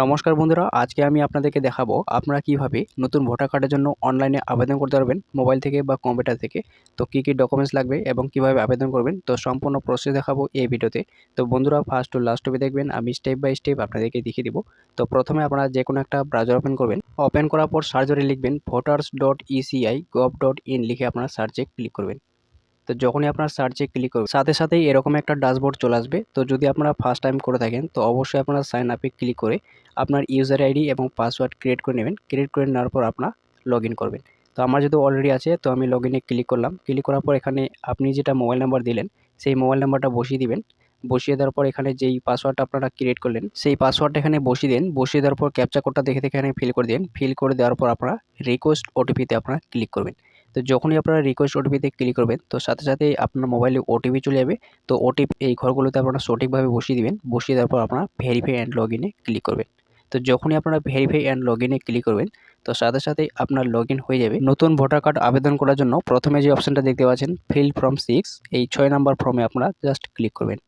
নমস্কার বন্ধুরা, আজকে আমি আপনাদেরকে দেখাবো আপনারা কীভাবে নতুন ভোটার কার্ডের জন্য অনলাইনে আবেদন করতে পারবেন, মোবাইল থেকে বা কম্পিউটার থেকে। তো কী কী ডকুমেন্টস লাগবে এবং কীভাবে আবেদন করবেন, তো সম্পূর্ণ প্রসেস দেখাবো এই ভিডিওতে। তো বন্ধুরা ফার্স্ট টু লাস্ট অবধি দেখবেন, আমি স্টেপ বাই স্টেপ আপনাদেরকে দেখিয়ে দিব। তো প্রথমে আপনারা যে কোনো একটা ব্রাউজার ওপেন করবেন। ওপেন করার পর সার্চারে লিখবেন voters dot ECI gov dot in লিখে আপনারা সার্চে ক্লিক করবেন। তো যখনই আপনার সার্চে ক্লিক করবেন, সাথে সাথেই এরকম একটা ড্যাশবোর্ড চলে আসবে। তো যদি আপনারা ফার্স্ট টাইম করে থাকেন, তো অবশ্যই আপনারা সাইন আপে ক্লিক করে আপনার ইউজার আইডি এবং পাসওয়ার্ড ক্রিয়েট করে নেবেন। ক্রিয়েট করে নেওয়ার পর আপনার লগ করবেন। তো আমার যেহেতু অলরেডি আছে, তো আমি লগ ক্লিক করলাম। ক্লিক করার পর এখানে আপনি যেটা মোবাইল নাম্বার দিলেন, সেই মোবাইল নাম্বারটা বসিয়ে দিবেন। বসিয়ে দেওয়ার পর এখানে যেই পাসওয়ার্ডটা আপনারা ক্রিয়েট করলেন, সেই পাসওয়ার্ডটা এখানে বসিয়ে দেন। বসিয়ে দেওয়ার পর ক্যাপচা কোডটা দেখে দেখে এখানে ফিল করে দিন। ফিল করে দেওয়ার পর আপনারা রিকোয়েস্ট ওটিপিতে আপনারা ক্লিক করবেন। তো যখনই আপনারা রিকোয়েস্ট ওটিপিতে ক্লিক করবেন, তো সাথে সাথে আপনার মোবাইলে ওটিপি চলে যাবে। তো ওটিপি এই ঘরগুলোতে আপনারা সঠিকভাবে বসিয়ে দিবেন। বসিয়ে দেওয়ার পর আপনারা ভেরিফাই অ্যান্ড লগ ইনে ক্লিক করবেন। তো যখনই আপনারা ভেরিফাই অ্যান্ড লগ ইনে ক্লিক করবেন, তো সাথে সাথেই আপনার লগ হয়ে যাবে। নতুন ভোটার কার্ড আবেদন করার জন্য প্রথমে যে অপশানটা দেখতে পাচ্ছেন ফিল ফর্ম সিক্স এই ছয় নাম্বার ফর্মে আপনারা জাস্ট ক্লিক করবেন।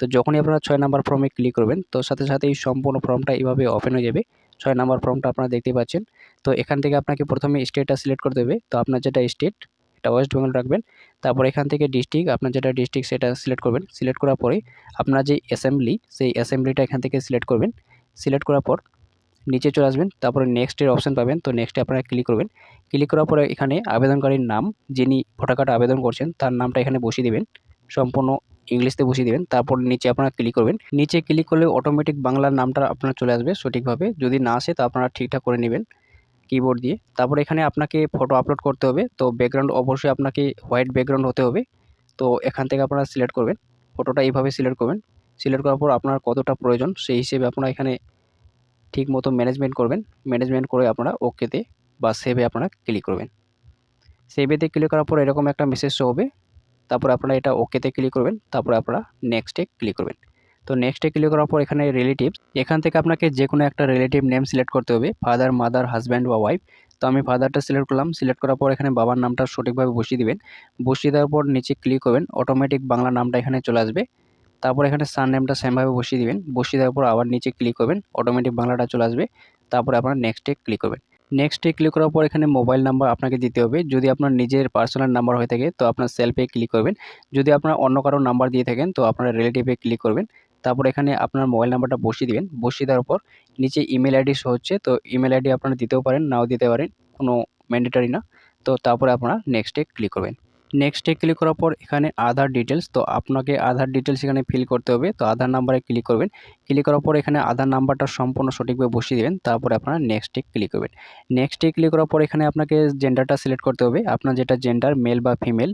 তো যখনই আপনারা ছয় নাম্বার ফর্মে ক্লিক করবেন, তো সাথে সাথে এই সম্পূর্ণ ফর্মটা এইভাবে ওপেন হয়ে যাবে। ছয় নাম্বার ফর্মটা আপনারা দেখতে পাচ্ছেন। তো এখান থেকে আপনাকে প্রথমে স্টেটটা সিলেক্ট করতে হবে। তো আপনার যেটা স্টেট এটা ওয়েস্ট বেঙ্গল রাখবেন। তারপর এখান থেকে ডিস্ট্রিক্ট আপনার যেটা ডিস্ট্রিক্ট সেটা সিলেক্ট করবেন। সিলেক্ট করার পরে আপনার যে অ্যাসেম্বলি সেই অ্যাসেম্বলিটা এখান থেকে সিলেক্ট করবেন। সিলেক্ট করার পর নিচে চলে আসবেন। তারপরে নেক্সটের অপশান পাবেন। তো নেক্সটে আপনারা ক্লিক করবেন। ক্লিক করার পরে এখানে আবেদনকারীর নাম, যিনি ভোটার কার্ড আবেদন করছেন, তার নামটা এখানে বসিয়ে দেবেন। সম্পূর্ণ ইংলিশতে বসিয়ে দেবেন, তারপর নিচে আপনারা ক্লিক করবেন। নিচে ক্লিক করলে অটোমেটিক বাংলার নামটা আপনার চলে আসবে সঠিকভাবে। যদি না আসে, তো আপনারা ঠিকঠাক করে নেবেন কিবোর্ড দিয়ে। তারপর এখানে আপনাকে ফটো আপলোড করতে হবে। তো ব্যাকগ্রাউন্ড অবশ্যই আপনাকে হোয়াইট ব্যাকগ্রাউন্ড হতে হবে। তো এখান থেকে আপনারা সিলেক্ট করবেন। ফটোটা এইভাবে সিলেক্ট করবেন। সিলেক্ট করার পর আপনার কতটা প্রয়োজন, সেই হিসেবে আপনারা এখানে ঠিক মতো ম্যানেজমেন্ট করবেন। ম্যানেজমেন্ট করে আপনারা ওকেতে বা সেভে আপনারা ক্লিক করবেন। সেভেতে ক্লিক করার পর এরকম একটা মেসেজ হবে। তারপর আপনারা এটা ওকেতে ক্লিক করবেন, তারপরে আপনারা নেক্সটে ক্লিক করবেন। তো নেক্সটে ক্লিক করার পর এখানে রিলেটিভস এখান থেকে আপনাকে যে কোনো একটা রিলেটিভ নেম সিলেক্ট করতে হবে ফাদার মাদার হাজব্যান্ড বা ওয়াইফ তো আমি ফাদারটা সিলেক্ট করলাম সিলেক্ট করার পর এখানে বাবার নামটা সঠিকভাবে বসিয়ে দিবেন। বসিয়ে দেওয়ার পর নিচে ক্লিক করবেন অটোমেটিক বাংলা নামটা এখানে চলে আসবে। তারপর এখানে সান নেমটা সেমভাবে বসিয়ে দিবেন, বসিয়ে দেওয়ার পর আবার নিচে ক্লিক করবেন অটোমেটিক বাংলাটা চলে আসবে। তারপরে আপনারা নেক্সটে ক্লিক করবেন। নেক্সটে ক্লিক করার পর এখানে মোবাইল নাম্বার আপনাকে দিতে হবে। যদি আপনার নিজের পার্সোনাল নাম্বার হয়ে থাকে, তো আপনার সেলফে ক্লিক করবেন। যদি আপনার অন্য কারও নাম্বার দিয়ে থাকেন, তো আপনার রিলেটিভে ক্লিক করবেন। তারপর এখানে আপনার মোবাইল নাম্বারটা বসিয়ে দেবেন। বসিয়ে দেওয়ার পর নিচে ইমেল আইডি শো হচ্ছে, তো ইমেল আইডি আপনারা দিতেও পারেন, নাও দিতে পারেন, কোনো ম্যান্ডেটারি না। তো তারপরে আপনারা নেক্সটে ক্লিক করবেন। নেক্সটে ক্লিক করার পর এখানে আধার ডিটেলস তো আপনাকে আধার ডিটেলস এখানে ফিল করতে হবে। তো আধার নাম্বারে ক্লিক করবেন। ক্লিক করার পর এখানে আধার নাম্বারটা সম্পূর্ণ সঠিকভাবে বসিয়ে দেবেন। তারপরে আপনারা নেক্সটে ক্লিক করবেন। নেক্সটে ক্লিক করার পর এখানে আপনাকে জেন্ডারটা সিলেক্ট করতে হবে। আপনার যেটা জেন্ডার মেল বা ফিমেল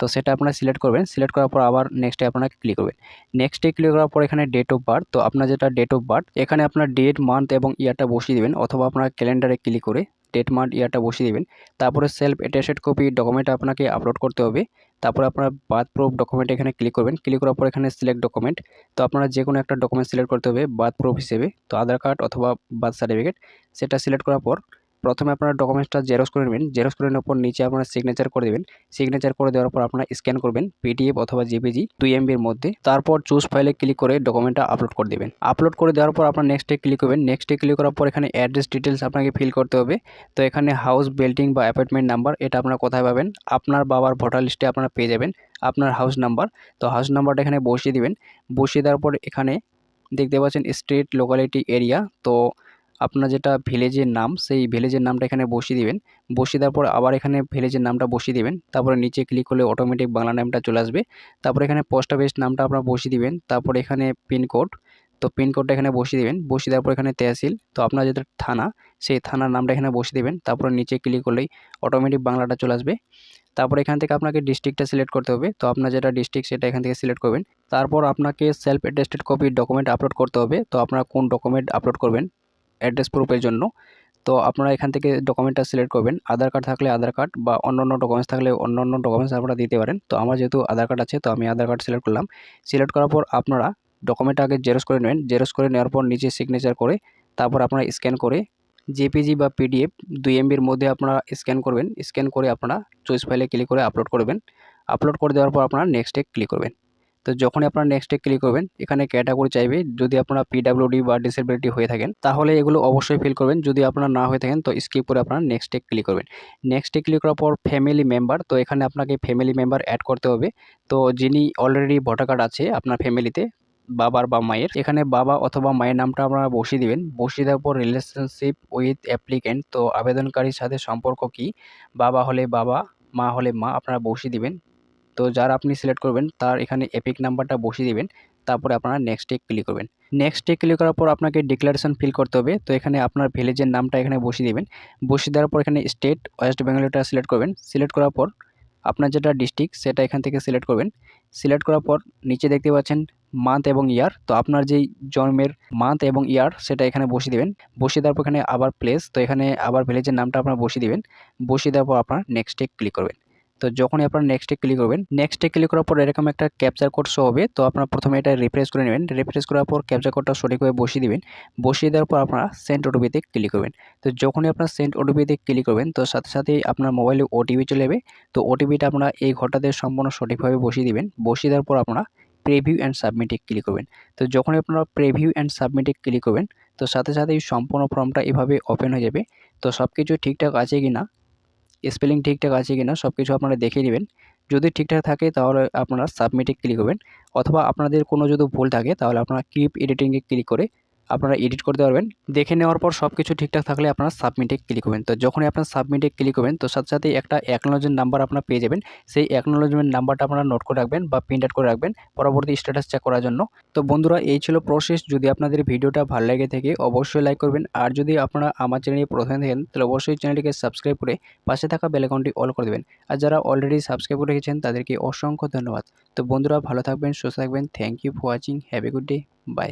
তো সেটা আপনারা সিলেক্ট করবেন। সিলেক্ট করার পর আবার নেক্সটে আপনারা ক্লিক করবেন। নেক্সটে ক্লিক করার পর এখানে ডেট অফ বার্থ তো আপনার যেটা ডেট অফ বার্থ এখানে আপনার ডেট মান্থ এবং ইয়ারটা বসিয়ে দেবেন অথবা আপনার ক্যালেন্ডারে ক্লিক করে ডেট মান্থ ইয়ারটা বসিয়ে দেবেন। তারপরে সেলফ অ্যাটেস্টেড কপি ডকুমেন্ট আপনাকে আপলোড করতে হবে। তারপরে আপনার বার্থ প্রুফ ডকুমেন্ট এখানে ক্লিক করবেন। ক্লিক করার পর এখানে সিলেক্ট ডকুমেন্ট তো আপনারা যে কোনো একটা ডকুমেন্ট সিলেক্ট করতে হবে বার্থ প্রুফ হিসেবে। তো আধার কার্ড অথবা বার্থ সার্টিফিকেট সেটা সিলেক্ট করার পর প্রথমে আপনারা ডকুমেন্টসটা জেরক্স করে নেবেন। জেরক্স করে নেওয়ার পর নিচে আপনারা সিগনেচার করে দেবেন। সিগনেচার করে দেওয়ার পর আপনারা স্ক্যান করবেন পিডিএফ অথবা জেপিজি দুই এমবির মধ্যে। তারপর চুজ ফাইলে ক্লিক করে ডকুমেন্টটা আপলোড করে দেবেন। আপলোড করে দেওয়ার পর আপনার নেক্সটে ক্লিক করবেন। নেক্সটে ক্লিক করার পর এখানে অ্যাড্রেস ডিটেলস আপনাকে ফিল করতে হবে। তো এখানে হাউস বিল্ডিং বা অ্যাপার্টমেন্ট নাম্বার এটা আপনারা কোথায় পাবেন? আপনার বাবার ভোটার লিস্টে আপনারা পেয়ে যাবেন আপনার হাউস নাম্বার তো হাউস নাম্বারটা এখানে বসিয়ে দিবেন। বসিয়ে দেওয়ার পর এখানে দেখতে পাচ্ছেন স্ট্রিট লোকালিটি এরিয়া তো আপনার যেটা ভিলেজের নাম, সেই ভিলেজের নামটা এখানে বসিয়ে দেবেন। বসিয়ে দেওয়ার পর আবার এখানে ভিলেজের নামটা বসিয়ে দেবেন। তারপরে নিচে ক্লিক করলে অটোমেটিক বাংলা নামটা চলে আসবে। তারপরে এখানে পোস্ট অফিস নামটা আপনারা বসিয়ে দেবেন। তারপরে এখানে পিনকোড তো পিনকোডটা এখানে বসিয়ে দেবেন। বসিয়ে দেওয়ার পর এখানে তহসিল, তো আপনার যেটা থানা, সেই থানার নামটা এখানে বসিয়ে দেবেন। তারপরে নিচে ক্লিক করলেই অটোমেটিক বাংলাটা চলে আসবে। তারপর এখান থেকে আপনাকে ডিস্ট্রিক্টটা সিলেক্ট করতে হবে। তো আপনার যেটা ডিস্ট্রিক্ট সেটা এখান থেকে সিলেক্ট করবেন। তারপর আপনাকে সেলফ অ্যাটেস্টেড কপির ডকুমেন্ট আপলোড করতে হবে। তো আপনারা কোন ডকুমেন্ট আপলোড করবেন? অ্যাড্রেস প্রুফের জন্য। তো আপনারা এখান থেকে ডকুমেন্টটা সিলেক্ট করবেন। আধার কার্ড থাকলে আধার কার্ড বা অন্য অন্য ডকুমেন্টস থাকলে অন্য অন্য ডকুমেন্টস আপনারা দিতে পারেন। তো আমার যেহেতু আধার কার্ড আছে, তো আমি আধার কার্ড সিলেক্ট করলাম। সিলেক্ট করার পর আপনারা ডকুমেন্টটা আগে জেরক্স করে নেবেন। জেরক্স করে নেওয়ার পর নিচে সিগনেচার করে তারপর আপনারা স্ক্যান করে জেপিজি বা পিডিএফ দুই এমবির মধ্যে আপনারা স্ক্যান করবেন। স্ক্যান করে আপনারা চয়েস ফাইলে ক্লিক করে আপলোড করবেন। আপলোড করে দেওয়ার পর আপনারা নেক্সটে ক্লিক করবেন। তো যখনই আপনারা নেক্সটে ক্লিক করবেন, এখানে ক্যাটাগরি চাইবে, যদি আপনারা পিডাব্লিউডি বা ডিসেবিলিটি হয়ে থাকেন, তাহলে এগুলো অবশ্যই ফিল করবেন। যদি আপনারা না হয়ে থাকেন, তো স্কিপ করে আপনারা নেক্সটে ক্লিক করবেন। নেক্সটে ক্লিক করার পর ফ্যামিলি মেম্বার তো এখানে আপনাকে ফ্যামিলি মেম্বার অ্যাড করতে হবে। তো যিনি অলরেডি ভোটার কার্ড আছে আপনার ফ্যামিলিতে বাবার বা মায়ের, এখানে বাবা অথবা মায়ের নামটা আপনারা বসিয়ে দিবেন। বসিয়ে দেওয়ার পর রিলেশনশিপ উইথ অ্যাপ্লিকেন্ট তো আবেদনকারীর সাথে সম্পর্ক কি? বাবা হলে বাবা, মা হলে মা, আপনারা বসিয়ে দিবেন। তো যার আপনি সিলেক্ট করবেন, তার এখানে এপিক নাম্বারটা বসিয়ে দেবেন, তারপরে আপনারা নেক্সটে ক্লিক করবেন। নেক্সটে ক্লিক করার পর আপনাকে ডিক্লারেশন ফিল করতে হবে, তো এখানে আপনার ভিলেজের নামটা এখানে বসিয়ে দেবেন। বসিয়ে দেওয়ার পর এখানে স্টেট ওয়েস্ট বেঙ্গলটা সিলেক্ট করবেন। সিলেক্ট করার পর আপনার যেটা ডিস্ট্রিক্ট সেটা এখান থেকে সিলেক্ট করবেন। সিলেক্ট করার পর নিচে দেখতে পাচ্ছেন মান্থ এবং ইয়ার তো আপনার যেই জন্মের মান্থ এবং ইয়ার সেটা এখানে বসিয়ে দেবেন। বসিয়ে দেওয়ার পর এখানে আবার প্লেস তো এখানে আবার ভিলেজের নামটা আপনার বসিয়ে দেবেন। বসিয়ে দেওয়ার পর আপনার নেক্সটে ক্লিক করবেন। তো যখনই আপনার নেক্সটে ক্লিক করবেন নেক্সটে ক্লিক করার পর এরকম একটা ক্যাপচার কোড শো হবে। তো আপনার প্রথমে এটা রিফ্রেশ করে নেবেন। রিফ্রেশ করার পর ক্যাপচার কোডটা সঠিকভাবে বসিয়ে দিবেন। বসিয়ে দেওয়ার পর আপনারা সেন্ট ওটিপিতে ক্লিক করবেন। তো যখনই আপনার সেন্ট ওটিপিতে ক্লিক করবেন, তো সাথে সাথেই আপনার মোবাইলে ওটিপি চলে যাবে। তো ওটিপিটা আপনারা এই ঘরটাতে সম্পূর্ণ সঠিকভাবে বসিয়ে দিবেন। বসিয়ে দেওয়ার পর আপনারা প্রেভিউ অ্যান্ড সাবমিটে ক্লিক করবেন। তো যখনই আপনারা প্রেভিউ অ্যান্ড সাবমিটে ক্লিক করবেন, তো সাথে সাথেই সম্পূর্ণ ফর্মটা এভাবে ওপেন হয়ে যাবে। তো সব কিছু ঠিকঠাক আছে কি না স্পেলিং ঠিকঠাক আছে কি না সব কিছু আপনারা দেখে নেবেন। যদি ঠিকঠাক থাকে তাহলে আপনারা সাবমিটে ক্লিক করবেন। অথবা আপনাদের কোনো যদি ভুল থাকে তাহলে আপনারা ক্লিপ এডিটিংয়ে ক্লিক করে আপনারা এডিট করতে পারবেন। দেখে নেওয়ার পর সব কিছু ঠিকঠাক থাকলে আপনারা সাবমিটে ক্লিক করবেন। তো যখনই আপনার সাবমিটে ক্লিক করবেন, তো সাথে সাথে একটা অ্যাকনোলজমেন্ট নাম্বার আপনারা পেয়ে যাবেন। সেই অ্যাকনোলজমেন্ট নাম্বারটা আপনারা নোট করে রাখবেন বা প্রিন্ট আউট করে রাখবেন পরবর্তী স্ট্যাটাস চেক করার জন্য। তো বন্ধুরা, এই ছিল প্রসেস যদি আপনাদের ভিডিওটা ভালো লেগে থাকে, অবশ্যই লাইক করবেন। আর যদি আপনারা আমার চ্যানেলে প্রথমে থাকেন, তাহলে অবশ্যই চ্যানেলটিকে সাবস্ক্রাইব করে পাশে থাকা বেল অল করে দেবেন। আর যারা অলরেডি সাবস্ক্রাইব করে রেখেছেন, তাদেরকে অসংখ্য ধন্যবাদ। তো বন্ধুরা, ভালো থাকবেন, সুস্থ থাকবেন। Thank you for watching have a good day bye